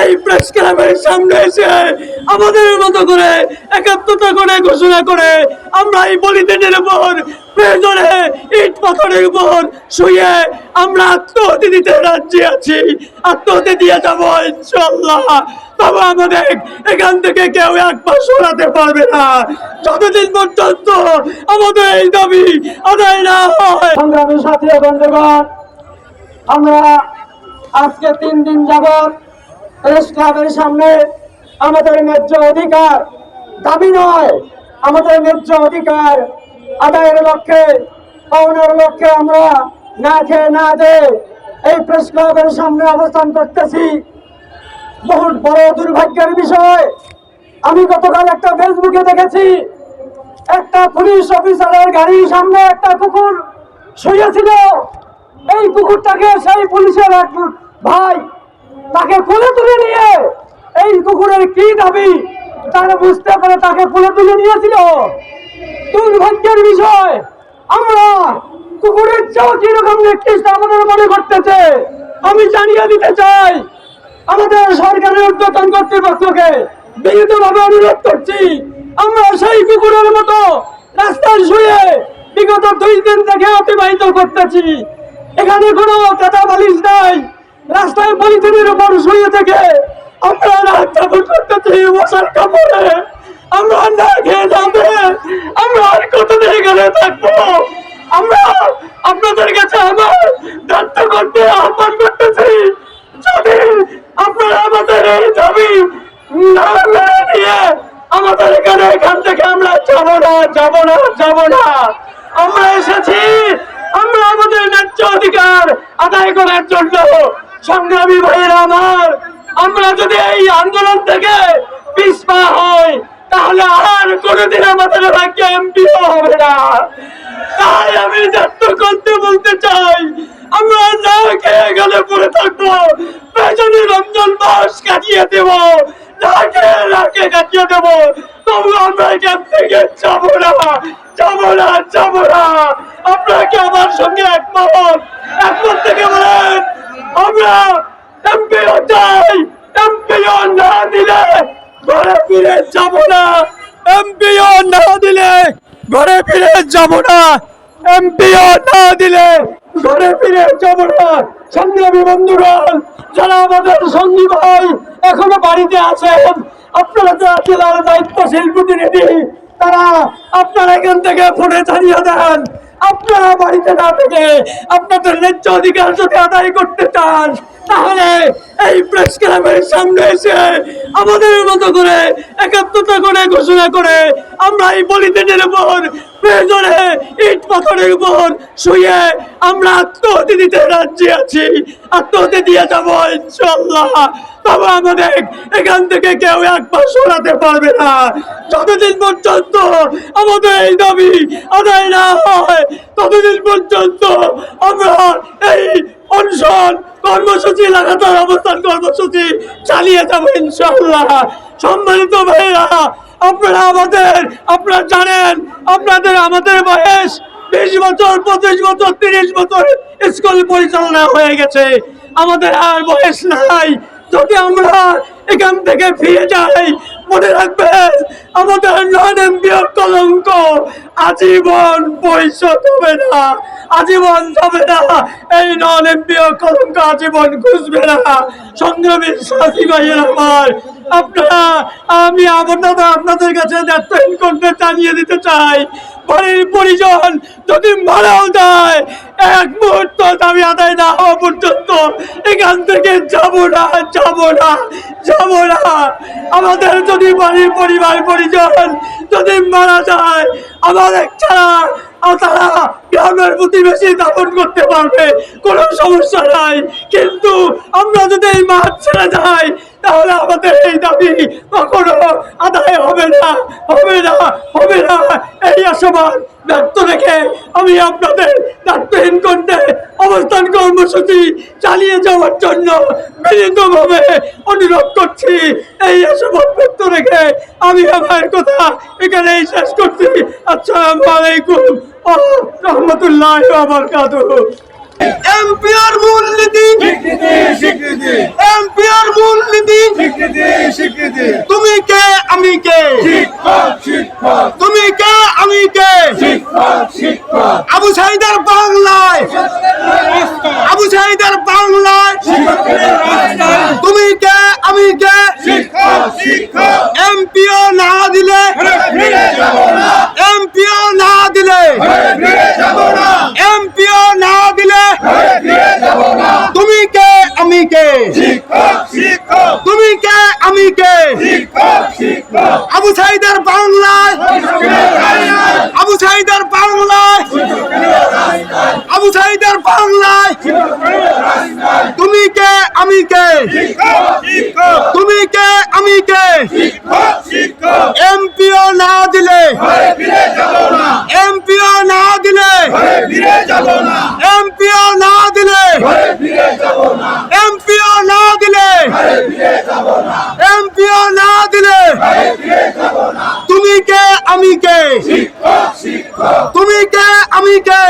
এই প্রেস ক্লাবের সামনে এসে আমাদের মতো করে একাত্মতা করে ঘোষণা করে আমরা এই বলিদানের উপর প্রয়োজনে ইট পাথরের উপর শুয়ে আমরা আত্মহতি দিতে রাজি আছি। আত্মহতি দিয়ে যাব ইনশাল্লাহ তবে আমাদের এখান থেকে কেউ একবার সরাতে পারবে না। যতদিন পর্যন্ত আমাদের এই দাবি আদায় না হয়। সংগ্রামী সাথী বন্ধুগণ, আমরা আজকে তিন দিন যাবৎ প্রেস ক্লাবের সামনে আমাদের ন্যায্য অধিকার দাবি নয়। আমাদের ন্যায্য অধিকার আদায়ের লক্ষ্যে, পাওনার লক্ষ্যে আমরা না খেয়ে না দে এই প্রেস ক্লাবের সামনে অবস্থান করতেছি। বহু বড় দুর্ভাগ্যের বিষয়। আমি গতকাল একটা ফেসবুকে দেখেছি, একটা পুলিশ অফিসারের গাড়ির সামনে একটা কুকুর শুয়েছিল। এই কুকুরটাকে সেই পুলিশের এক ভাই তাকে কোলে তুলে নিয়ে। এই কুকুরের কি দাবি? তারা বুঝতে পারে তাকে কোলে তুলে নিয়েছিল। দুর্ভাগ্যের বিষয়, আমরা কুকুরের চেয়েও কীরকম নেতৃত্ব আমাদের মনে করতেছে আমি জানিয়ে দিতে চাই। আমাদের সরকারের উদ্যোতন কর্তৃপক্ষকে বিনীতভাবে অনুরোধ করছি, আমরা সেই কুকুরের মতো রাস্তায় শুয়ে বিগত দুই দিন থেকে অতিবাহিত করতেছি। এখানে কোনো কাটা বালিশ নাই রাস্তায় পলিথিনের উপর শুয়ে থেকে। আমরা রাত যাপন করতেছি মশার কাপড়ে। আমরা না খেয়ে যাবে আমরা আর কতদিন এখানে থাকব? আমরা আপনাদের কাছে আমার দায়িত্ব করতে আহ্বান করতেছি। যদি আপনারা আমাদের এই দাবি না মেনে নিয়ে আমাদের এখানে এখান থেকে আমরা যাব না যাব না যাব না। আমরা এসেছি, আমরা আমাদের ন্যায্য অধিকার আদায় করার জন্য সংগ্রামী ভাইয়েরা আমার, আমরা যদি এই আন্দোলন থেকে পিছপা হই, তাহলে আর কোনোদিন আমাদের ভাগ্য এমপিও হবে না। তাই আমি ব্যক্ত করতে বলতে চাই, আমরা না খেয়ে গেলে পড়ে থাকব, পেছনে রঞ্জন মাস কাটিয়ে দেব না খেয়ে রাখে কাটিয়ে দেব। তবু আমরা এখান থেকে যাব না যাব না যাব না। আপনারা কি আমার সঙ্গে একমত? একমত থেকে বলেন। আমরা এমপিও চাই এমপিও না দিলে ঘরে ফিরে যাব না। এমপিও না দিলে ঘরে ফিরে যাব না। এমপিও না দিলে ঘরে ফিরে যাব না। সংগ্রামী বন্ধুগণ, যারা আমাদের সঙ্গী ভাই এখনও বাড়িতে আছেন, আপনারা যারা জেলার দায়িত্বশীল প্রতিনিধি, তারা আপনারা এখান থেকে ফোনে জানিয়ে দেন। আপনারা বাড়িতে না থেকে আপনাদের ন্যায্য অধিকার যদি আদায় করতে চান, তাহলে এই প্রেস ক্লাবের সামনে এসে আমাদের মতো করে একাত্মতা করে ঘোষণা করে আমরা এই বলিদানের উপর প্রয়োজনে ইট পাথরের উপর শুয়ে আমরা আত্মহতি দিতে রাজি আছি। আত্মহতি দিয়ে যাব ইনশাল্লাহ তবে আমাদের এখান থেকে কেউ একবার সরাতে পারবে না। যতদিন পর্যন্ত আমাদের এই দাবি আদায় না হয়, ততদিন পর্যন্ত আমরা এই অনশন কর্মসূচি, লাগাতার অবস্থান কর্মসূচি চালিয়ে যাব ইনশাল্লাহ সম্মানিত ভাইয়েরা, আপনারা আমাদের, আপনারা জানেন, আপনাদের আমাদের বয়স বিশ বছর, পঁচিশ বছর, তিরিশ বছর স্কুল পরিচালনা হয়ে গেছে। আমাদের আর বয়স নাই। যদি আমরা এখান থেকে ফিরে যাই, মনে রাখবেন আমাদের নন এমপিওর কলঙ্ক আজীবন পরিশোধ হবে না। আজীবন যাবে না। এই নন এমপিওর কলঙ্ক আজীবন ঘুষবে না। সংগ্রামী সাথী ভাইয়ের আমার, আপনারা, আমি আপনাদের আপনাদের কাছে করতে জানিয়ে দিতে চাই। বাড়ির পরিজন যদি মারাও যায়, এক মুহূর্ত দাবি আদায় না হওয়া পর্যন্ত এখান থেকে যাব না যাব না যাব না। আমাদের যদি বাড়ির পরিবার, পরিজন যদি মারা যায় আমাদের ছাড়া তারা গ্রামের প্রতিবেশী দাপন করতে পারবে। কোনো সমস্যা নাই। কিন্তু আমরা যদি এই মাঠ ছেড়ে যাই তাহলে আমাদের এই দাবি কখনো আদায় হবে না হবে না হবে না। এই আশাবাদ ব্যক্ত রেখে আমি আপনাদের দায়িত্বহীন করতে অবস্থান কর্মসূচি চালিয়ে যাওয়ার জন্য বিনীতভাবে অনুরোধ করছি। এই আশাবাদ ব্যক্ত রেখে আমি আমার কথা এখানেই শেষ করছি। আসসালামু আলাইকুম। রহমতুল্লাহ আবরকাতুহ এমপিআর মূলনীতি। স্বীকৃতি এমপিআর মূলনীতি। স্বীকৃতি স্বীকৃতি। তুমি কে আমি কে? শিক্ষক শিক্ষক। তুমি কে আমি কে? শিক্ষক শিক্ষক। আবু সাইদার বাংলায়। আবু সাইদার বাংলায় তুমি কে আমি কে শিক্ষক শিক্ষক এমপিও না দিলে ফিরে যাব না এমপিও না দিলে ফিরে যাব না এমপিও না দিলে ফিরে যাব না তুমি কে আমি কে শিক্ষক শিক্ষক তুমি কে আমি কে শিক্ষক শিক্ষক আবু সাইদার বাংলায় আবু সাইদার বাংলায় আবু সাইদার বাংলায় তুমি কে আমি কে? তুমি কে? আমি কে? এমপিও না দিলে? এমপিও না দিলে? এমপিও না দিলে? এমপিও না দিলে? এমপিও না দিলে? তুমি কে? আমি কে? তুমি কে? আমি কে?